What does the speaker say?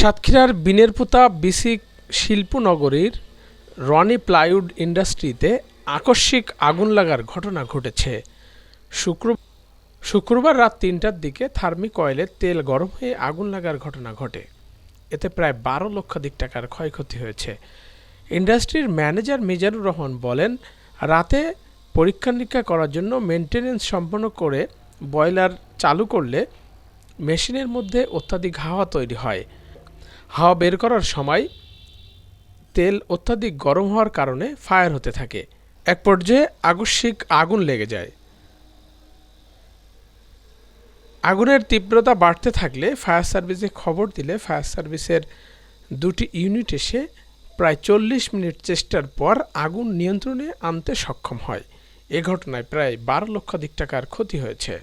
সাতক্ষীরার বিনেরপুতা বিসিক শিল্পনগরীর রনি প্লাইউড ইন্ডাস্ট্রিতে আকস্মিক আগুন লাগার ঘটনা ঘটেছে। শুক্র শুক্রবার রাত তিনটার দিকে থার্মিক অয়েলের তেল গরম হয়ে আগুন লাগার ঘটনা ঘটে। এতে প্রায় বারো লক্ষাধিক টাকার ক্ষয়ক্ষতি হয়েছে। ইন্ডাস্ট্রির ম্যানেজার মিজানুর রহমান বলেন, রাতে পরীক্ষা নিরীক্ষা করার জন্য মেনটেনেন্স সম্পন্ন করে বয়লার চালু করলে মেশিনের মধ্যে অত্যাধিক হাওয়া তৈরি হয়। হাওয়া বের করার সময় তেল অত্যাধিক গরম হওয়ার কারণে ফায়ার হতে থাকে। এক পর্যায়ে আকস্মিক আগুন লেগে যায়। আগুনের তীব্রতা বাড়তে থাকলে ফায়ার সার্ভিসে খবর দিলে ফায়ার সার্ভিসের দুটি ইউনিট এসে প্রায় চল্লিশ মিনিট চেষ্টার পর আগুন নিয়ন্ত্রণে আনতে সক্ষম হয়। এ ঘটনায় প্রায় বারো লক্ষাধিক টাকার ক্ষতি হয়েছে।